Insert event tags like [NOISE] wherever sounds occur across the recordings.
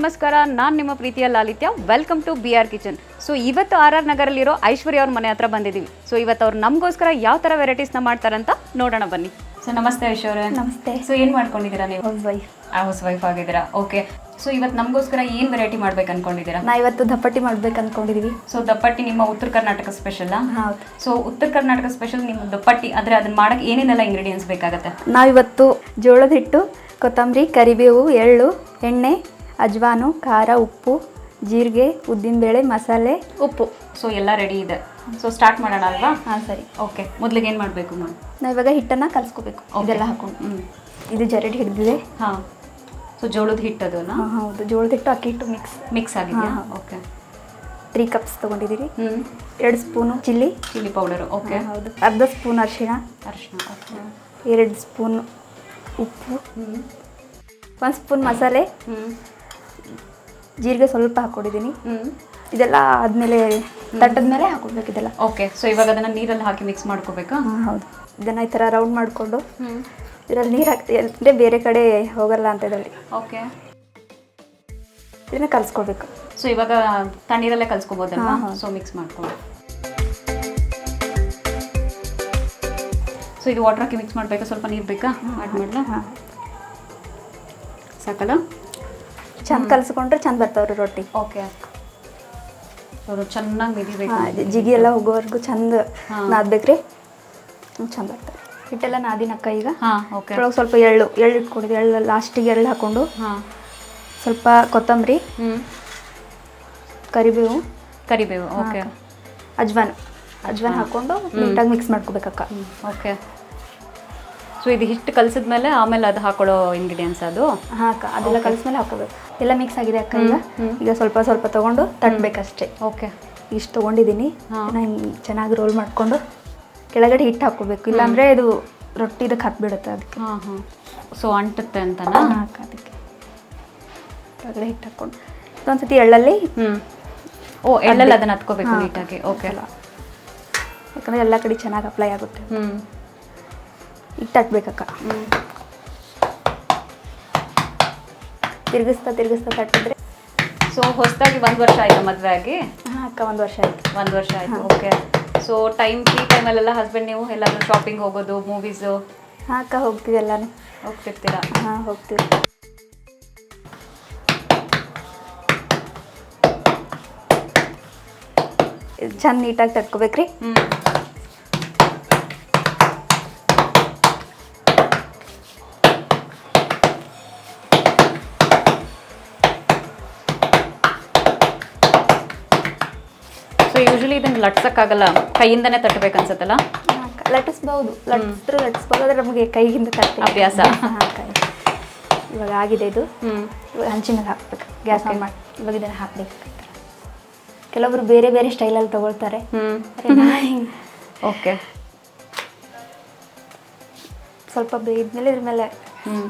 ನಮಸ್ಕಾರ ನಾನು ನಿಮ್ಮ ಪ್ರೀತಿಯ Lalithya. Welcome to B R kitchen so ಇವತ್ತು ಆರ್ ಆರ್ ನಗರಲ್ಲಿರೋ ಐಶ್ವರ್ಯ ಅವ್ರ ಮನೆ ಹತ್ರ ಬಂದಿದ್ದೀವಿ. ಸೊ ಇವತ್ತು ಅವ್ರು ನಮಗೋಸ್ಕರ ಯಾವ ಥರ ವೆರೈಟೀಸ್ನ ಮಾಡ್ತಾರಂತ ನೋಡೋಣ ಬನ್ನಿ. ಸೊ ನಮಸ್ತೆ ಐಶ್ವರ್ಯ. ನಮಸ್ತೆ. ಸೊ ಏನು ಮಾಡ್ಕೊಂಡಿದ್ದೀರಾ ನೀವು? ಹೌಸ್ ವೈಫ್ ಹೌಸ್ ವೈಫ್ ಆಗಿದ್ದೀರಾ. ಓಕೆ ಸೊ ಇವತ್ತು ನಮಗೋಸ್ಕರ ಏನು ವೆರೈಟಿ ಮಾಡ್ಬೇಕು ಅನ್ಕೊಂಡಿದ್ದೀರಾ? ನಾ ಇವತ್ತು ದಪ್ಪಟ್ಟಿ ಮಾಡ್ಬೇಕು ಅನ್ಕೊಂಡಿದೀವಿ. ಸೊ ದಪ್ಪಟ್ಟಿ ನಿಮ್ಮ ಉತ್ತರ ಕರ್ನಾಟಕ ಸ್ಪೆಷಲ್ ಹೌದು. ಸೊ ಉತ್ತರ ಕರ್ನಾಟಕ ಸ್ಪೆಷಲ್ ನಿಮ್ಮ ದಪ್ಪಟ್ಟಿ ಅಂದರೆ ಅದನ್ನ ಮಾಡಕ್ಕೆ ಏನೇನೆಲ್ಲ ಇಂಗ್ರೀಡಿಯೆಂಟ್ಸ್ ಬೇಕಾಗುತ್ತೆ? ನಾವಿವತ್ತು ಜೋಳದ ಹಿಟ್ಟು ಕೊತ್ತಂಬರಿ ಕರಿಬೇವು ಎಳ್ಳು ಎಣ್ಣೆ ಅಜ್ವಾನು ಖಾರ ಉಪ್ಪು ಜೀರಿಗೆ ಉದ್ದಿನಬೇಳೆ ಮಸಾಲೆ. ಉಪ್ಪು. ಸೊ ಎಲ್ಲ ರೆಡಿ ಇದೆ. ಸೊ ಸ್ಟಾರ್ಟ್ ಮಾಡೋಣ ಅಲ್ವಾ? ಹಾಂ ಸರಿ. ಓಕೆ ಮೊದಲಿಗೆ ಏನು ಮಾಡಬೇಕು ಮ್ಯಾಮ್ ನಾವು ಇವಾಗ ಹಿಟ್ಟನ್ನು ಕಲಿಸ್ಕೋಬೇಕು. ಇದೆಲ್ಲ ಹಾಕೊಂಡು. ಹ್ಞೂ ಇದು ಜರಡಿ ಹಿಡಿದಿದೆ. ಹಾಂ. ಸೊ ಜೋಳದ ಹಿಟ್ಟು ಅದು ಹಾಂ ಹೌದು. ಜೋಳದ ಹಿಟ್ಟು ಅಕ್ಕಿ ಹಿಟ್ಟು ಮಿಕ್ಸ್ ಮಿಕ್ಸ್ ಆಗಿದೆಯಾ? ಹಾಂ ಹಾ. ಓಕೆ ತ್ರೀ ಕಪ್ಸ್ ತೊಗೊಂಡಿದ್ದೀರಿ. ಹ್ಞೂ ಎರಡು spoon chilli. Chilli powder. Okay ಹೌದು. ಅರ್ಧ ಸ್ಪೂನ್ ಅರಿಶಿಣ. ಅರಿಶಿಣ. ಓಕೆ ಎರಡು ಸ್ಪೂನ್ ಉಪ್ಪು. ಹ್ಞೂ ಒಂದು ಸ್ಪೂನ್ ಮಸಾಲೆ. ಹ್ಞೂ ಜೀರಿಗೆ ಸ್ವಲ್ಪ ಹಾಕ್ಕೊಂಡಿದ್ದೀನಿ ಹ್ಞೂ ಇದೆಲ್ಲ ಆದಮೇಲೆ ತಟ್ಟದ ಮೇಲೆ ಹಾಕೊಡ್ಬೇಕು ಇದೆಲ್ಲ. ಓಕೆ ಸೊ ಇವಾಗ ಅದನ್ನು ನೀರಲ್ಲಿ ಹಾಕಿ ಮಿಕ್ಸ್ ಮಾಡ್ಕೋಬೇಕಾ? ಹೌದು. ಇದನ್ನು ಈ ಥರ ರೌಂಡ್ ಮಾಡಿಕೊಂಡು ಹ್ಞೂ ಇದರಲ್ಲಿ ನೀರು ಹಾಕ್ತೀವಿ. ಅಂದರೆ ಬೇರೆ ಕಡೆ ಹೋಗಲ್ಲ ಅಂತ ಇದರಲ್ಲಿ. ಓಕೆ. ಇದನ್ನ ಕಲಿಸ್ಕೊಳ್ಬೇಕು ಸೊ ಇವಾಗ ತಣ್ಣೀರಲ್ಲೇ ಹಾ. ಸೊ ಮಿಕ್ಸ್ ಮಾಡ್ಕೊಂಡು ಸೊ ಇದು ವಾಟರ್ ಹಾಕಿ ಮಿಕ್ಸ್ ಮಾಡಬೇಕಾ? ಸ್ವಲ್ಪ ನೀರು ಬೇಕಾ? ಆ್ಯಡ್ ಮಾಡಲಾ? ಹಾಂ. ಸಾಕಲ್ಲ? ಚಂದ ಕಲ್ಸ್ಕೊಂಡ್ರೆ ಚಂದ ಬರ್ತಾವ್ರಿ ರೊಟ್ಟಿ. ಓಕೆ. ಅವರು ಚೆನ್ನಾಗಿ ಇದು ಜಿಗಿ ಎಲ್ಲ ಹೋಗೋವರೆಗೂ ಚಂದ. ನಾದ್ಬೇಕ್ರಿ. ಚಂದ ಬರ್ತವೆ ಹಿಟ್ಟೆಲ್ಲ ನಾದಿನಕ್ಕ ಈಗ. ಒಳಗೆ ಸ್ವಲ್ಪ ಎಳ್ಳು ಎಳ್ಳು ಇಟ್ಕೊಂಡಿದ್ವಿ. ಎಳ್ಳು ಲಾಸ್ಟಿಗೆ ಎಳ್ಳು ಹಾಕೊಂಡು ಸ್ವಲ್ಪ ಕೊತ್ತಂಬರಿ ಕರಿಬೇವು. ಕರಿಬೇವು ಓಕೆ. ಅಜ್ವಾನ್. ಅಜ್ವಾನ್. ಹಾಕೊಂಡು ನೀಟಾಗಿ ಮಿಕ್ಸ್ ಮಾಡ್ಕೋಬೇಕಕ್ಕ. ಓಕೆ. ಸೊ ಇದು ಹಿಟ್ಟು ಕಲಸಿದ್ಮೇಲೆ ಆಮೇಲೆ ಅದು ಹಾಕೊಳ್ಳೋ ಇಂಗ್ರೀಡಿಯೆಂಟ್ಸ್ ಅದು? ಹಾಂ ಅದೆಲ್ಲ ಕಲಸ್ಮೇಲೆ ಹಾಕೋಬೇಕು. ಎಲ್ಲ ಮಿಕ್ಸ್ ಆಗಿದೆ ಅಕ್ಕ ಈಗ ಈಗ ಸ್ವಲ್ಪ ಸ್ವಲ್ಪ ತಗೊಂಡು ತಟ್ಟಬೇಕಷ್ಟೇ ಓಕೆ. ಇಷ್ಟು ತೊಗೊಂಡಿದ್ದೀನಿ. ನಾನು ಚೆನ್ನಾಗಿ ರೋಲ್ ಮಾಡಿಕೊಂಡು ಕೆಳಗಡೆ ಹಿಟ್ಟು ಹಾಕೋಬೇಕು ಇಲ್ಲಾಂದರೆ ಇದು ರೊಟ್ಟಿ ಇದಕ್ಕೆ ಹತ್ಬಿಡುತ್ತೆ ಅದಕ್ಕೆ. ಹಾಂ ಹಾಂ. ಸೊ ಅಂಟುತ್ತೆ ಅಂತನಾ? ಅದಕ್ಕೆ. ಕೆಳಗಡೆ ಹಿಟ್ಟು ಹಾಕ್ಕೊಂಡು. ಒಂದ್ಸತಿ ಎಳ್ಳಲ್ಲಿ ಹ್ಞೂ ಓ ಎಳ್ಳಲ್ಲಿ ಅದನ್ನ ಹತ್ಕೋಬೇಕು. ನೀಟಾಗಿ. ಓಕೆ. ಯಾಕಂದರೆ ಎಲ್ಲ ಕಡೆ ಚೆನ್ನಾಗಿ ಅಪ್ಲೈ ಆಗುತ್ತೆ. ಹ್ಞೂ ಈಗ ತಟ್ಟಬೇಕಕ್ಕ ಹ್ಞೂ ತಿರುಗಿಸ್ತಾ ತಿರುಗಿಸ್ತಾ ತಟ್ಟಿದ್ರೆ ಸೊ ಹೊಸದಾಗಿ ಒಂದು ವರ್ಷ ಆಯ್ತು ಮದುವೆ ಆಗಿ? ಹಾಂ ಅಕ್ಕ ಒಂದು ವರ್ಷ ಆಯ್ತು. ಒಂದು ವರ್ಷ ಆಯಿತು ಓಕೆ ಸೊ ಟೈಮ್ ಫ್ರೀ ಟೈಮಲ್ಲೆಲ್ಲ ಹಸ್ಬೆಂಡ್ ನೀವು ಎಲ್ಲಾದರೂ ಶಾಪಿಂಗ್ ಹೋಗೋದು ಮೂವೀಸು ಹಾಂ ಅಕ್ಕ ಹೋಗ್ತೀವಿ ಎಲ್ಲಾನು. ಹೋಗ್ತಿರ್ತೀರಾ? ಹಾಂ ಹೋಗ್ತೀವಿ. ಚೆಂದ ಚಂದ ನೀಟಾಗಿ ತಟ್ಕೋಬೇಕ್ರಿ? ಹ್ಞೂ ಲಟ್ಸಕ್ಕಾಗಲ್ಲ? ಕೈಯಿಂದನೇ ತಟ್ಟಬೇಕು ಅನ್ಸತ್ತಲ್ಲ? ಲಟ್ಟಿಸ್ಬೋದು. ಲಟ್ಟಿಸಿದ್ರು ಲಟ್ಟಿಸ್ಬೋದು ಆದರೆ ನಮಗೆ ಕೈಯಿಂದ ತಟ್ಟಿ. ಅಭ್ಯಾಸ. ಇವಾಗ ಆಗಿದೆ ಇದು. ಹ್ಞೂ ಇವಾಗ ಹಂಚಿನ ಮೇಲೆ ಹಾಕ್ಬೇಕು. ಗ್ಯಾಸ್ ಆನ್ ಮಾಡಿ. ಇವಾಗ ಇದನ್ನು ಹಾಕ್ಬೇಕು. ಕೆಲವೊಬ್ರು ಬೇರೆ ಬೇರೆ ಸ್ಟೈಲಲ್ಲಿ ತಗೊಳ್ತಾರೆ. ಓಕೆ ಸ್ವಲ್ಪ ಬೇಯಿದ್ಮೇಲೆ ಇದ್ರ ಮೇಲೆ ಹ್ಞೂ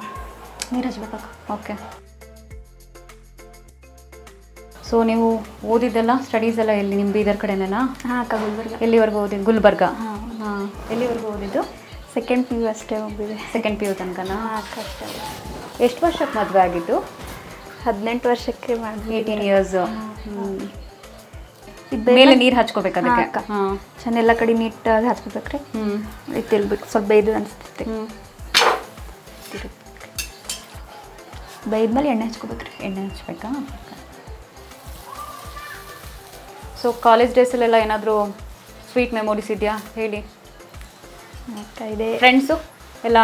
ನೀರು ಹಚ್ಬೇಕು ಓಕೆ ಸೊ ನೀವು ಓದಿದ್ದೆಲ್ಲ ಸ್ಟಡೀಸ್ ಎಲ್ಲ ಎಲ್ಲಿ? ನಿಮ್ಮ ಬೀದರ್ ಕಡೆನೇನಾ? ಹಾಂ ಅಕ್ಕ ಗುಲ್ಬರ್ಗ. ಎಲ್ಲಿವರೆಗೂ ಓದಿದ್ದು ಗುಲ್ಬರ್ಗ? ಹಾಂ ಹಾಂ. ಎಲ್ಲಿವರೆಗೂ ಓದಿದ್ದು? ಸೆಕೆಂಡ್ ಪಿ ಯು ಅಷ್ಟೇ ಹೋಗಿದೆ ಸೆಕೆಂಡ್ ಪಿ ಯು ತನಕನಾ? ಹಾಂ ಅಕ್ಕ ಅಷ್ಟೇ. ಎಷ್ಟು ವರ್ಷಕ್ಕೆ ಮದುವೆ ಆಗಿದ್ದು? ಹದಿನೆಂಟು ವರ್ಷಕ್ಕೆ ಮಾಡಿ ಏಯ್ಟೀನ್ ಇಯರ್ಸು ಮೇಲೆ ನೀರು ಹಚ್ಕೋಬೇಕು ಅದಕ್ಕೆ? ಅಕ್ಕ. ಹಾಂ. ಚೆನ್ನ ಎಲ್ಲ ಕಡೆ ನೀಟಾಗಿ ಹಚ್ಕೋಬೇಕ್ರಿ. ಹ್ಞೂ ಇದು ತಿಲ್ಬೇಕು ಸ್ವಲ್ಪ ಬೇಯ್ದು ಅನಿಸ್ತೈತೆ. ಹ್ಞೂ ಬೇಯ್ದ್ಮೇಲೆ ಎಣ್ಣೆ ಹಚ್ಕೋಬೇಕ್ರಿ. ಎಣ್ಣೆ ಹಚ್ಬೇಕಾ? ಸೊ ಕಾಲೇಜ್ ಡೇಸಲ್ಲೆಲ್ಲ ಏನಾದರೂ ಸ್ವೀಟ್ ಮೆಮೊರೀಸ್ ಇದೆಯಾ? ಹೇಳಿ. ಇದೆ. ಫ್ರೆಂಡ್ಸು ಎಲ್ಲ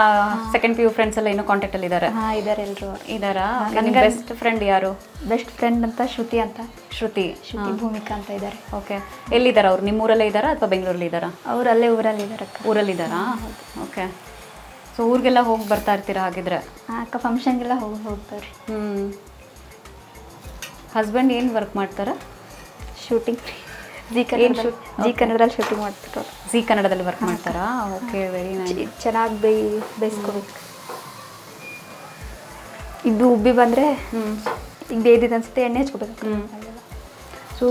ಸೆಕೆಂಡ್ ಪಿ ಯು ಫ್ರೆಂಡ್ಸ್ ಎಲ್ಲ ಇನ್ನೂ ಕಾಂಟ್ಯಾಕ್ಟಲ್ಲಿ ಇದ್ದಾರೆ ಹಾಂ ಇದ್ದಾರೆ ಎಲ್ಲರೂ ಇದ್ದಾರಾ ನನಗೆ ಬೆಸ್ಟ್ ಫ್ರೆಂಡ್ ಯಾರು? ಬೆಸ್ಟ್ ಫ್ರೆಂಡ್ ಅಂತ ಶ್ರುತಿ ಅಂತ. ಶ್ರುತಿ. ಶ್ರುತಿ ಭೂಮಿಕಾ ಅಂತ ಇದ್ದಾರೆ ಓಕೆ ಎಲ್ಲಿದ್ದಾರೆ ಅವ್ರು? ನಿಮ್ಮ ಊರಲ್ಲೇ ಇದ್ದಾರಾ ಅಥವಾ ಬೆಂಗಳೂರಲ್ಲಿ ಇದ್ದಾರಾ ಅವ್ರು ಅಲ್ಲೇ ಊರಲ್ಲಿ ಇದ್ದಾರೆ ಊರಲ್ಲಿ ಊರಲ್ಲಿದ್ದಾರಾ ಓಕೆ ಸೊ ಊರಿಗೆಲ್ಲ ಹೋಗಿ ಬರ್ತಾ ಇರ್ತೀರಾ ಹಾಗಿದ್ರೆ? ಹಾಂ ಅಕ್ಕ ಫಂಕ್ಷನ್ಗೆಲ್ಲ ಹೋಗಿ ಹೋಗ್ತಾರೆ. ಹ್ಞೂ ಹಸ್ಬೆಂಡ್ ಏನು ವರ್ಕ್ ಮಾಡ್ತಾರೆ? Shooting Zee Kannada? ಜಿ ಕನ್ನಡದಲ್ಲಿ ಶೂಟಿಂಗ್ ಮಾಡ್ತಾರೆ ಜಿ ಕನ್ನಡದಲ್ಲಿ ವರ್ಕ್ ಮಾಡ್ತಾರಾ? ಓಕೆ ವೆರಿ ನೈಸ್ ಚೆನ್ನಾಗಿ ಬೇಯಿ ಬೇಯಿಸ್ಕೋಬೇಕು. ಇದು ಉಬ್ಬಿ ಬಂದರೆ ಹ್ಞೂ ಈಗ ಬೇಯ್ದಿದ್ದು ಅನ್ಸುತ್ತೆ ಎಣ್ಣೆ ಹಚ್ಕೋಬೇಕು. ಹ್ಞೂ ಸೊ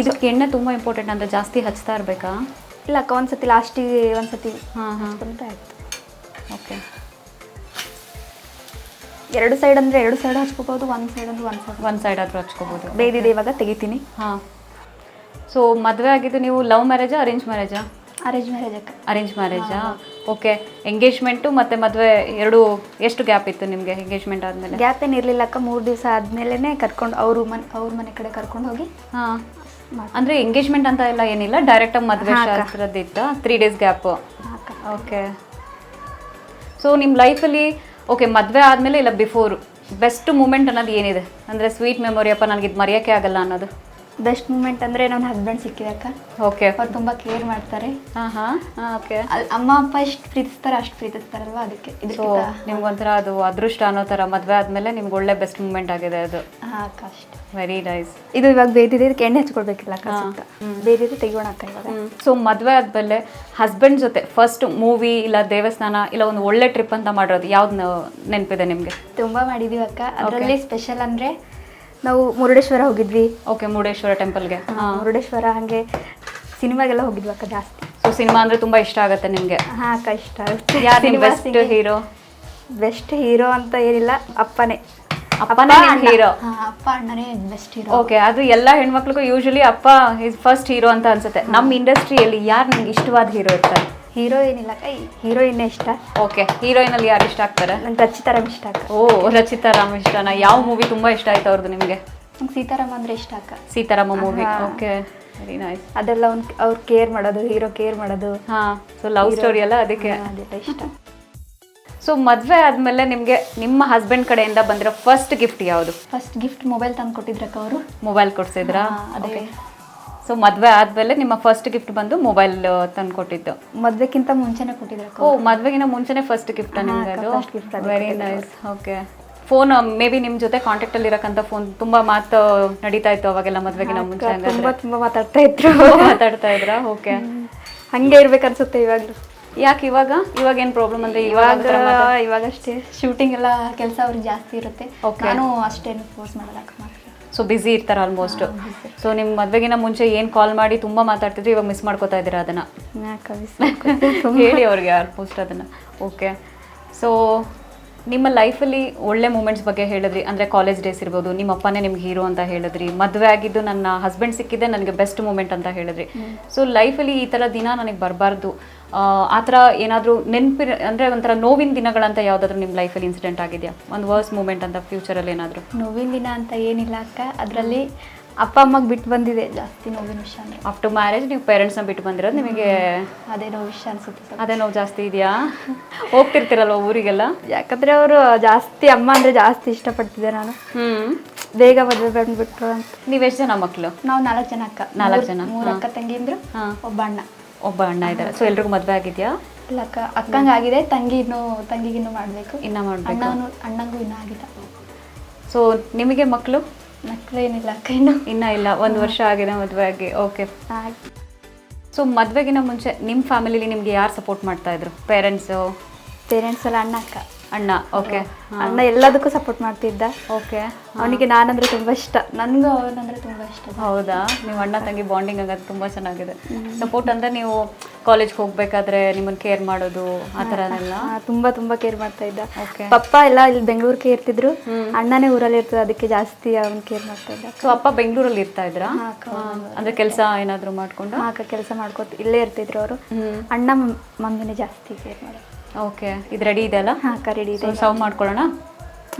ಇದು ಎಣ್ಣೆ ತುಂಬ ಇಂಪಾರ್ಟೆಂಟ್ ಅಂತ ಜಾಸ್ತಿ ಹಚ್ತಾ ಇರಬೇಕಾ? ಇಲ್ಲ ಅಕ್ಕ ಒಂದು ಸತಿ ಲಾಸ್ಟಿಗೆ ಒಂದು ಸತಿ ಹಾಂ ಹಾಂ. ಅಂತ ಆಯ್ತು. ಓಕೆ ಎರಡು ಸೈಡ್ ಅಂದರೆ ಎರಡು ಸೈಡ್ ಹಚ್ಕೋಬೋದು ಒಂದು ಸೈಡ್ ಅಂದ್ರೆ ಒಂದು ಸೈಡ್ ಒಂದು ಸೈಡ್ ಆದರೂ ಹಚ್ಕೋಬೋದು. ಬೇಯ್ದಿದೆ ಇವಾಗ ತೆಗಿತೀನಿ. ಹಾಂ. ಸೊ ಮದುವೆ ಆಗಿದ್ದು ನೀವು ಲವ್ ಮ್ಯಾರೇಜಾ ಅರೇಂಜ್ ಮ್ಯಾರೇಜಾ ಅರೇಂಜ್ ಮ್ಯಾರೇಜ್ ಅಕ್ಕ. ಅರೇಂಜ್ ಮ್ಯಾರೇಜಾ ಓಕೆ ಎಂಗೇಜ್ಮೆಂಟು ಮತ್ತು ಮದುವೆ ಎರಡು ಎಷ್ಟು ಗ್ಯಾಪ್ ಇತ್ತು ನಿಮಗೆ ಎಂಗೇಜ್ಮೆಂಟ್ ಆದಮೇಲೆ? ಗ್ಯಾಪ್ ಏನು ಇರಲಿಲ್ಲ ಅಕ್ಕ ಮೂರು ದಿವಸ ಆದಮೇಲೆ ಕರ್ಕೊಂಡು ಅವರು ಮನೆ ಅವ್ರ ಮನೆ ಕಡೆ ಕರ್ಕೊಂಡು ಹೋಗಿ ಹಾಂ. ಅಂದರೆ ಎಂಗೇಜ್ಮೆಂಟ್ ಅಂತ ಎಲ್ಲ ಏನಿಲ್ಲ ಡೈರೆಕ್ಟಾಗಿ ಮದುವೆ. ಶಾಸ್ತ್ರದಿತ್ತ three days gap okay so ನಿಮ್ಮ ಲೈಫಲ್ಲಿ ಓಕೆ ಮದುವೆ ಆದಮೇಲೆ ಇಲ್ಲ ಬಿಫೋರ್ ಬೆಸ್ಟ್ ಮೂಮೆಂಟ್ ಅನ್ನೋದು ಏನಿದೆ? ಅಂದರೆ ಸ್ವೀಟ್ ಮೆಮೊರಿ ಅಪ್ಪ ನನಗೆ ಇದು ಮರೆಯೋಕ್ಕೆ ಆಗಲ್ಲ ಅನ್ನೋದು. ಬೆಸ್ಟ್ ಮೂಮೆಂಟ್ ಅಂದ್ರೆ ನನ್ನ ಹಸ್ಬೆಂಡ್ ಸಿಕ್ಕಿದಕ್ಕ ಓಕೆ ಅವ್ರು ತುಂಬಾ ಕೇರ್ ಮಾಡ್ತಾರೆ. ಹಾಂ ಓಕೆ ಅಮ್ಮ ಅಪ್ಪ ಎಷ್ಟು ಪ್ರೀತಿಸ್ತಾರೆ ಅಷ್ಟು ಪ್ರೀತಿಸ್ತಾರಲ್ವಾ ಅದಕ್ಕೆ. ಸೊ ನಿಮ್ಗೊಂಥರ ಅದು ಅದೃಷ್ಟ ಅನ್ನೋ ತರ ಮದುವೆ ಆದಮೇಲೆ ನಿಮ್ಗೆ ಒಳ್ಳೆ ಬೆಸ್ಟ್ ಮೂಮೆಂಟ್ ಆಗಿದೆ ಅದು. ಹಾಂ ಅಕ್ಕ ಅಷ್ಟೇ. ವೆರಿ ನೈಸ್ ಇದು ಇವಾಗ ಬೇದಿದೆ ಇದಕ್ಕೆ ಎಣ್ಣೆ ಹಚ್ಕೊಳ್ಬೇಕಿಲ್ಲ ಅಕ್ಕ ಬೇದಿದೆ ತೆಗಿಯೋಣ ಅಕ್ಕ ಇವಾಗ. ಸೊ ಮದುವೆ ಆದ್ಮೇಲೆ ಹಸ್ಬೆಂಡ್ ಜೊತೆ ಫಸ್ಟ್ ಮೂವಿ ಇಲ್ಲ ದೇವಸ್ಥಾನ ಇಲ್ಲ ಒಂದು ಒಳ್ಳೆ ಟ್ರಿಪ್ ಅಂತ ಮಾಡಿರೋದು ಯಾವ್ದು ನೆನಪಿದೆ ನಿಮಗೆ? ತುಂಬ ಮಾಡಿದೀವಿ ಅಕ್ಕ. ಅದರಲ್ಲಿ ಸ್ಪೆಷಲ್ ಅಂದರೆ ನಾವು ಮುರುಡೇಶ್ವರ ಹೋಗಿದ್ವಿ. ಓಕೆ ಮುರುಡೇಶ್ವರ ಟೆಂಪಲ್ಗೆ ಹಾ, ಮುರುಡೇಶ್ವರ ಹಾಗೆ ಸಿನಿಮಾಗೆಲ್ಲ ಹೋಗಿದ್ವಿ ಅಕ್ಕ ಜಾಸ್ತಿ. ಸೊ ಸಿನಿಮಾ ಅಂದರೆ ತುಂಬ ಇಷ್ಟ ಆಗುತ್ತೆ ನಿಮಗೆ? ಹಾಂ ಅಕ್ಕ ಇಷ್ಟ. ಆಗುತ್ತೆ ಯಾರು ಬೆಸ್ಟ್ ಹೀರೋ ಬೆಸ್ಟ್ ಹೀರೋ ಅಂತ ಏನಿಲ್ಲ ಅಪ್ಪನೇ. ಅಪ್ಪನೇ ನಿಮ್ hero. ಹಾಂ ಅಪ್ಪ ಅಣ್ಣನೇ ಬೆಸ್ಟ್ ಹೀರೋ ಓಕೆ ಅದು ಎಲ್ಲ ಹೆಣ್ಮಕ್ಳಿಗೂ ಯೂಶಲಿ ಅಪ್ಪ ಇಸ್ ಫಸ್ಟ್ ಹೀರೋ ಅಂತ ಅನ್ಸುತ್ತೆ. ನಮ್ಮ ಇಂಡಸ್ಟ್ರಿಯಲ್ಲಿ ಯಾರು ನಿಮ್ಗೆ ಇಷ್ಟವಾದ ಹೀರೋ ಇರ್ತಾರೆ? ಹೀರೋ ಇಲ್ಲ ಕೈ ಹೀರೋಯಿನ್ ಇಷ್ಟ. ಓಕೆ ಹೀರೋಯಿನಲ್ಲಿ ಯಾರು ಇಷ್ಟ ಆಗ್ತಾರೆ? ನಂಗೆ ರಚಿತಾರಾಮ್ ಇಷ್ಟ ಅಕ್ಕ ಓ ರಚಿತಾ ರಾಮ್ ಇಷ್ಟನಾ? ಯಾವ ಮೂವಿ ತುಂಬಾ ಇಷ್ಟ ಆಯ್ತು ಅವ್ರದ್ದು ನಿಮಗೆ? ನಂಗೆ ಸೀತಾರಾಮ್ ಅಂದ್ರೆ ಇಷ್ಟ ಅಕ್ಕ ಸೀತಾರಾಮ ಮೂವಿ ಹಾ. ಓಕೆ ವೆರಿ ನೈಸ್ ಅದೆಲ್ಲ ಅವ್ನು ಅವ್ರು ಕೇರ್ ಮಾಡೋದು ಹೀರೋ ಕೇರ್ ಮಾಡೋದು. ಹಾ ಸೊ ಲವ್ ಸ್ಟೋರಿ ಎಲ್ಲ ಅದಕ್ಕೆ? ಹಾ, ಅದೆಲ್ಲ ಇಷ್ಟ. ಸೊ ಮದುವೆ ಆದ್ಮೇಲೆ ನಿಮಗೆ ನಿಮ್ಮ ಹಸ್ಬೆಂಡ್ ಕಡೆಯಿಂದ ಬಂದಿರೋ ಫಸ್ಟ್ ಗಿಫ್ಟ್ ಯಾವುದು? ಫಸ್ಟ್ ಗಿಫ್ಟ್ ಮೊಬೈಲ್ ತಂದು ಕೊಟ್ಟಿದ್ರಕ್ಕ ಅವರು? ಮೊಬೈಲ್ ಕೊಡ್ಸಿದ್ರಾ? ಹಾ, ಅದೇ. ಓಕೆ ಸೊ ಮದುವೆ ಆದ್ಮೇಲೆ ನಿಮ್ಮ ಫಸ್ಟ್ ಗಿಫ್ಟ್ ಬಂದು ಮೊಬೈಲ್ ತಂದು ಕೊಟ್ಟಿದ್ದು. ಮದ್ವೆಕ್ಕಿಂತ ಮುಂಚೆನೆ ಕೊಟ್ಟಿದ್ರು ಓ ಮದ್ವೆಗಿಂತ ಮುಂಚೆನೆ ಫಸ್ಟ್ ಗಿಫ್ಟ್ ನಿಮ್ಗೆ ಅದು first gift ಅದಕ್ಕೆ very nice okay phone maybe ನಿಮ್ಮ ಜೊತೆ ಕಾಂಟ್ಯಾಕ್ಟ್ ಅಲ್ಲಿ ಇರಕ್ಕಂತ ಫೋನ್ ತುಂಬಾ ಮಾತು ನಡೀತಾ ಇತ್ತು ಅವಾಗೆಲ್ಲ ಮದ್ವೆಗಿನ ಮುಂಚೆ ಹಂಗಾದ್ರೆ. ತುಂಬಾ ತುಂಬಾ ಮಾತಾಡ್ತಾ ಇದ್ರು. ಮಾತಾಡ್ತಾ ಇದ್ರಾ? ಓಕೆ ಹಂಗೆ ಇರ್ಬೇಕನ್ಸುತ್ತೆ ಇವಾಗ ಯಾಕೆ ಇವಾಗ? ಇವಾಗ ಏನ್ ಪ್ರಾಬ್ಲಮ್ ಅಂದ್ರೆ ಇವಾಗ ಇವಾಗ ಇವಾಗಷ್ಟೇ ಶೂಟಿಂಗ್ ಎಲ್ಲ ಕೆಲಸ ಅವ್ರಿಗೆ ಜಾಸ್ತಿ ಇರುತ್ತೆ. Okay. ನಾನು ಅಷ್ಟೇನು ಫೋರ್ಸ್ ಮಾತ್ರ ಸೊ ಬಿಸಿ ಇರ್ತಾರೆ ಆಲ್ಮೋಸ್ಟ್ ಸೊ ನಿಮ್ಮ ಮದುವೆಗಿನ ಮುಂಚೆ ಏನು ಕಾಲ್ ಮಾಡಿ ತುಂಬ ಮಾತಾಡ್ತಿದ್ರು ಇವಾಗ ಮಿಸ್ ಮಾಡ್ಕೋತಾ ಇದ್ದೀರಾ ಅದನ್ನು? [LAUGHS] ಹೇಳಿ ಅವ್ರಿಗೆ ಆಲ್ಮೋಸ್ಟ್ ಅದನ್ನು. ಓಕೆ ಸೊ ನಿಮ್ಮ ಲೈಫಲ್ಲಿ ಒಳ್ಳೆ ಮೂಮೆಂಟ್ಸ್ ಬಗ್ಗೆ ಹೇಳಿದ್ರಿ ಅಂದರೆ ಕಾಲೇಜ್ ಡೇಸ್ ಇರ್ಬೋದು ನಿಮ್ಮ ಅಪ್ಪನೇ ನಿಮ್ಗೆ ಹೀರೋ ಅಂತ ಹೇಳಿದ್ರಿ ಮದುವೆ ಆಗಿದ್ದು ನನ್ನ ಹಸ್ಬೆಂಡ್ ಸಿಕ್ಕಿದ್ದೆ ನನಗೆ ಬೆಸ್ಟ್ ಮೂಮೆಂಟ್ ಅಂತ ಹೇಳಿದ್ರಿ. ಸೊ ಲೈಫಲ್ಲಿ ಈ ಥರ ದಿನ ನನಗೆ ಬರಬಾರ್ದು. ಆ ಥರ ಏನಾದರೂ ನೆನಪಿ ಅಂದರೆ ಒಂಥರ ನೋವಿನ ದಿನಗಳಂತ ಯಾವುದಾದ್ರೂ ನಿಮ್ಮ ಲೈಫಲ್ಲಿ ಇನ್ಸಿಡೆಂಟ್ ಆಗಿದೆಯಾ? ಒಂದು ವರ್ಸ್ ಮೂಮೆಂಟ್ ಅಂತ ಫ್ಯೂಚರಲ್ಲಿ ಏನಾದರೂ? ನೋವಿನ ದಿನ ಅಂತ ಏನಿಲ್ಲ ಅಕ್ಕ. ಅದರಲ್ಲಿ ಅಪ್ಪ ಅಮ್ಮಗೆ ಬಿಟ್ಟು ಬಂದಿದೆ ಜಾಸ್ತಿ ನೋವಿನ ವಿಷಯ ಅಂದರೆ. ಆಫ್ಟರ್ ಮ್ಯಾರೇಜ್ ನೀವು ಪೇರೆಂಟ್ಸ್ನ ಬಿಟ್ಟು ಬಂದಿರೋದು ನಿಮಗೆ ಅದೇ ನೋವು ವಿಷಯ ಅನ್ಸುತ್ತೆ ಅದೇ ನೋವು ಜಾಸ್ತಿ ಇದೆಯಾ? ಹೋಗ್ತಿರ್ತೀರಲ್ವ ಊರಿಗೆಲ್ಲ? ಯಾಕಂದ್ರೆ ಅವರು ಜಾಸ್ತಿ ಅಮ್ಮ ಅಂದರೆ ಜಾಸ್ತಿ ಇಷ್ಟಪಡ್ತಿದ್ದೆ ನಾನು. ಹ್ಞೂ ಬೇಗ ಮದುವೆ ಬಂದ್ಬಿಟ್ರು ಅಂತ. ನೀವೆಷ್ಟು ಜನ ಮಕ್ಕಳು ನಾವು ನಾಲ್ಕು ಜನ ಅಕ್ಕ. ನಾಲ್ಕು ಜನ, ಮೂರು. ಅಕ್ಕ ತಂಗಿಂದ್ರು ಹಾಂ. ಒಬ್ಬ ಅಣ್ಣ. ಒಬ್ಬ ಅಣ್ಣ ಇದ್ದಾರೆ. ಸೊ ಎಲ್ರಿಗೂ ಮದುವೆ ಆಗಿದೆಯಾ? ಇಲ್ಲ ಅಕ್ಕ. ಅಕ್ಕಂಗೆ ಆಗಿದೆ ತಂಗಿ ಇನ್ನೂ ತಂಗಿಗಿನ್ನೂ ಮಾಡಬೇಕು. ಇನ್ನ ಮಾಡಬೇಕು. ಅಣ್ಣನೂ ಅಣ್ಣಂಗೂ ಇನ್ನೂ ಆಗಿಲ್ಲ. ಸೊ ನಿಮಗೆ ಮಕ್ಕಳು ಮಕ್ಕಳು ಏನಿಲ್ಲ ಅಕ್ಕ ಇನ್ನು ಇನ್ನ ಇಲ್ಲ ಒಂದು ವರ್ಷ ಆಗಿದೆ ಮದುವೆ ಆಗಿ. ಓಕೆ. ಸೊ ಮದುವೆಗಿನ ಮುಂಚೆ ನಿಮ್ಮ ಫ್ಯಾಮಿಲಿಲಿ ನಿಮಗೆ ಯಾರು ಸಪೋರ್ಟ್ ಮಾಡ್ತಾ ಇದ್ರು? ಪೇರೆಂಟ್ಸು ಪೇರೆಂಟ್ಸ್ ಎಲ್ಲ ಅಣ್ಣ ಅಕ್ಕ. ಅಣ್ಣ ಓಕೆ ಅಣ್ಣ ಎಲ್ಲದಕ್ಕೂ ಸಪೋರ್ಟ್ ಮಾಡ್ತಿದ್ದ. ಓಕೆ ಅವನಿಗೆ ನಾನಂದ್ರೆ ತುಂಬಾ ಇಷ್ಟ. ನನಗೂ ಅವನಂದ್ರೆ ತುಂಬಾ ಇಷ್ಟ. ಹೌದಾ? ನೀವು ಅಣ್ಣ ತಂಗಿ ಬಾಂಡಿಂಗ್ ಆಗೋದು ತುಂಬಾ ಚೆನ್ನಾಗಿದೆ. ಸಪೋರ್ಟ್ ಅಂದ್ರೆ ನೀವು ಕಾಲೇಜ್ಗೆ ಹೋಗ್ಬೇಕಾದ್ರೆ ನಿಮ್ಮನ್ನ ಕೇರ್ ಮಾಡೋದು ಆ ಥರನೆಲ್ಲ ತುಂಬಾ ತುಂಬಾ ಕೇರ್ ಮಾಡ್ತಾ ಇದ್ದ. ಪಪ್ಪ ಎಲ್ಲ ಇಲ್ಲಿ ಬೆಂಗಳೂರಿಗೆ ಇರ್ತಿದ್ರು. ಅಣ್ಣನೇ ಊರಲ್ಲಿ ಇರ್ತದೆ ಅದಕ್ಕೆ ಜಾಸ್ತಿ ಅವನ್ ಕೇರ್ ಮಾಡ್ತಾ ಇದ್ದ. ಸೊ ಅಪ್ಪ ಬೆಂಗಳೂರಲ್ಲಿ ಇರ್ತಾ ಇದ್ರ? ಅಂದ್ರೆ ಕೆಲಸ ಏನಾದ್ರು ಮಾಡ್ಕೊಂಡು? ಕೆಲಸ ಮಾಡ್ಕೊತ ಇಲ್ಲೇ ಇರ್ತಿದ್ರು ಅವರು. ಅಣ್ಣ ಮಮ್ಮಿನೇ ಜಾಸ್ತಿ ಕೇರ್ ಮಾಡೋದು. ಓಕೆ ಇದು ರೆಡಿ ಇದೆ ಅಲ್ಲ? ಹಾ ಅಕ್ಕ ರೆಡಿ ಇದೆ. ಸರ್ವ್ ಮಾಡ್ಕೊಳ್ಳೋಣ?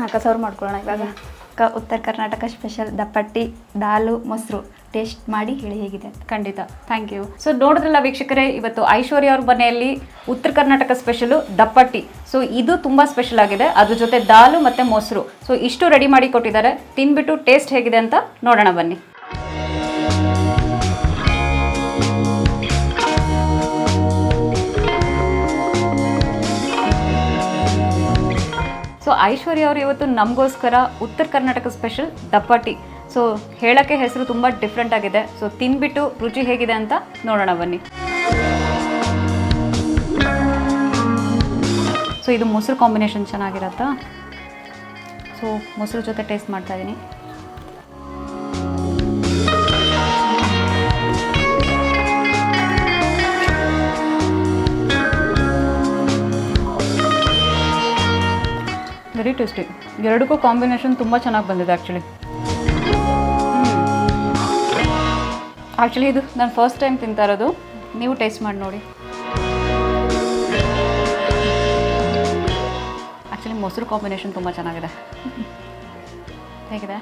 ಅಕ್ಕ ಸರ್ವ್ ಮಾಡ್ಕೊಳ್ಳೋಣ ಇವಾಗ. ಅಕ್ಕ ಉತ್ತರ ಕರ್ನಾಟಕ ಸ್ಪೆಷಲ್ ದಪ್ಪಟ್ಟಿ ದಾಲು ಮೊಸರು. ಟೇಸ್ಟ್ ಮಾಡಿ ಹೇಳಿ ಹೇಗಿದೆ. ಖಂಡಿತ. ಥ್ಯಾಂಕ್ ಯು ಸೊ ನೋಡಿದ್ರಲ್ಲ ವೀಕ್ಷಕರೇ ಇವತ್ತು ಐಶ್ವರ್ಯ ಅವ್ರ ಮನೆಯಲ್ಲಿ ಉತ್ತರ ಕರ್ನಾಟಕ ಸ್ಪೆಷಲು ದಪ್ಪಟ್ಟಿ. ಸೊ ಇದು ತುಂಬ ಸ್ಪೆಷಲ್ ಆಗಿದೆ. ಅದ್ರ ಜೊತೆ ದಾಲು ಮತ್ತು ಮೊಸರು. ಸೊ ಇಷ್ಟು ರೆಡಿ ಮಾಡಿ ಕೊಟ್ಟಿದ್ದಾರೆ. ತಿನ್ಬಿಟ್ಟು ಟೇಸ್ಟ್ ಹೇಗಿದೆ ಅಂತ ನೋಡೋಣ ಬನ್ನಿ. ಐಶ್ವರ್ಯ ಅವರು ಇವತ್ತು ನಮಗೋಸ್ಕರ ಉತ್ತರ ಕರ್ನಾಟಕ ಸ್ಪೆಷಲ್ ದಪ್ಪಟ್ಟಿ ಸೊ ಹೇಳೋಕ್ಕೆ ಹೆಸರು ತುಂಬ ಡಿಫ್ರೆಂಟ್ ಆಗಿದೆ. ಸೊ ತಿನ್ಬಿಟ್ಟು ರುಚಿ ಹೇಗಿದೆ ಅಂತ ನೋಡೋಣ ಬನ್ನಿ. ಸೊ ಇದು ಮೊಸರು ಕಾಂಬಿನೇಷನ್ ಚೆನ್ನಾಗಿರತ್ತಾ? ಸೊ ಮೊಸರು ಜೊತೆ ಟೇಸ್ಟ್ ಮಾಡ್ತಾ ವೆರಿ ಟೇಸ್ಟಿ ಎರಡಕ್ಕೂ ಕಾಂಬಿನೇಷನ್ ತುಂಬ ಚೆನ್ನಾಗಿ ಬಂದಿದೆ ಆ್ಯಕ್ಚುಲಿ ಆ್ಯಕ್ಚುಲಿ ಇದು ನಾನು ಫಸ್ಟ್ ಟೈಮ್ ತಿಂತಾ ಇರೋದು. ನೀವು ಟೇಸ್ಟ್ ಮಾಡಿ ನೋಡಿ. ಆ್ಯಕ್ಚುಲಿ ಮೊಸರು ಕಾಂಬಿನೇಷನ್ ತುಂಬ ಚೆನ್ನಾಗಿದೆ. ಹೇಗಿದೆ?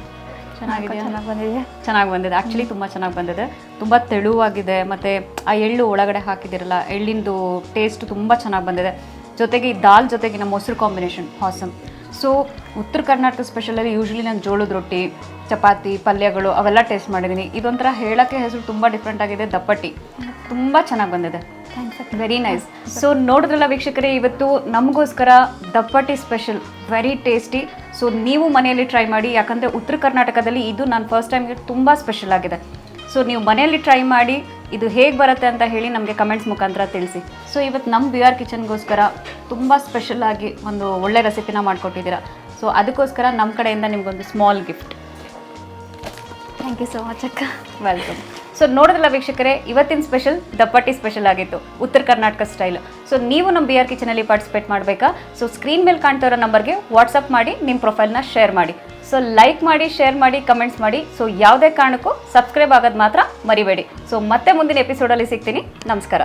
ಚೆನ್ನಾಗಿದೆ ಚೆನ್ನಾಗಿ ಬಂದಿದೆ ಚೆನ್ನಾಗಿ ಬಂದಿದೆ. ಆ್ಯಕ್ಚುಲಿ ತುಂಬ ಚೆನ್ನಾಗಿ ಬಂದಿದೆ. ತುಂಬ ತೆಳುವಾಗಿದೆ. ಮತ್ತು ಆ ಎಳ್ಳು ಒಳಗಡೆ ಹಾಕಿದಿರಲ್ಲ ಎಳ್ಳಿಂದು ಟೇಸ್ಟ್ ತುಂಬ ಚೆನ್ನಾಗಿ ಬಂದಿದೆ. ಜೊತೆಗೆ ಈ ದಾಲ್ ಜೊತೆಗಿನ ಮೊಸರು ಕಾಂಬಿನೇಷನ್ ಹಾಸಮ್ ಸೊ ಉತ್ತರ ಕರ್ನಾಟಕ ಸ್ಪೆಷಲಲ್ಲಿ ಯೂಶ್ವಲಿ ನಾನು ಜೋಳದ ರೊಟ್ಟಿ ಚಪಾತಿ ಪಲ್ಯಗಳು ಅವೆಲ್ಲ ಟೇಸ್ಟ್ ಮಾಡಿದ್ದೀನಿ ಇದೊಂಥರ ಹೇಳೋಕ್ಕೆ ಹೆಸರು ತುಂಬ ಡಿಫ್ರೆಂಟ್ ಆಗಿದೆ ದಪ್ಪಟ್ಟಿ. ತುಂಬ ಚೆನ್ನಾಗಿ ಬಂದಿದೆ. ವೆರಿ ನೈಸ್ ಸೊ ನೋಡಿದ್ರಲ್ಲ ವೀಕ್ಷಕರೇ ಇವತ್ತು ನಮಗೋಸ್ಕರ ದಪ್ಪಟ್ಟಿ ಸ್ಪೆಷಲ್ ವೆರಿ ಟೇಸ್ಟಿ ಸೊ ನೀವು ಮನೆಯಲ್ಲಿ ಟ್ರೈ ಮಾಡಿ ಯಾಕಂದರೆ ಉತ್ತರ ಕರ್ನಾಟಕದಲ್ಲಿ ಇದು ನಾನು ಫಸ್ಟ್ ಟೈಮ್ಗೆ ತುಂಬ ಸ್ಪೆಷಲ್ ಆಗಿದೆ. ಸೊ ನೀವು ಮನೆಯಲ್ಲಿ ಟ್ರೈ ಮಾಡಿ ಇದು ಹೇಗೆ ಬರುತ್ತೆ ಅಂತ ಹೇಳಿ ನಮಗೆ ಕಮೆಂಟ್ಸ್ ಮುಖಾಂತರ ತಿಳಿಸಿ. ಸೊ ಇವತ್ತು ನಮ್ಮ ಬಿ ಆರ್ ಕಿಚನ್ಗೋಸ್ಕರ ತುಂಬ ಸ್ಪೆಷಲ್ ಆಗಿ ಒಂದು ಒಳ್ಳೆ ರೆಸಿಪಿನ ಮಾಡಿಕೊಟ್ಟಿದ್ದೀರಾ. ಸೊ ಅದಕ್ಕೋಸ್ಕರ ನಮ್ಮ ಕಡೆಯಿಂದ ನಿಮಗೊಂದು small gift thank you so much ಅಕ್ಕ. ವೆಲ್ಕಮ್ ಸೊ ನೋಡಿದ್ರಲ್ಲ ವೀಕ್ಷಕರೇ ಇವತ್ತಿನ ಸ್ಪೆಷಲ್ ದಪ್ಪಟ್ಟಿ ಸ್ಪೆಷಲ್ ಆಗಿತ್ತು ಉತ್ತರ ಕರ್ನಾಟಕ ಸ್ಟೈಲ್ ಸೊ ನೀವು ನಮ್ಮ ಬಿ ಆರ್ ಕಿಚನಲ್ಲಿ ಪಾರ್ಟಿಸಿಪೇಟ್ ಮಾಡಬೇಕಾ? ಸೊ ಸ್ಕ್ರೀನ್ ಮೇಲೆ ಕಾಣ್ತಾ ಇರೋ ನಂಬರ್ಗೆ ವಾಟ್ಸಪ್ ಮಾಡಿ ನಿಮ್ಮ ಪ್ರೊಫೈಲ್ನ ಶೇರ್ ಮಾಡಿ. ಸೊ ಲೈಕ್ ಮಾಡಿ ಶೇರ್ ಮಾಡಿ ಕಮೆಂಟ್ಸ್ ಮಾಡಿ. ಸೊ ಯಾವುದೇ ಕಾರಣಕ್ಕೂ ಸಬ್ಸ್ಕ್ರೈಬ್ ಆಗೋದು ಮಾತ್ರ ಮರಿಬೇಡಿ. ಸೊ ಮತ್ತೆ ಮುಂದಿನ ಎಪಿಸೋಡಲ್ಲಿ ಸಿಗ್ತೀನಿ. ನಮಸ್ಕಾರ.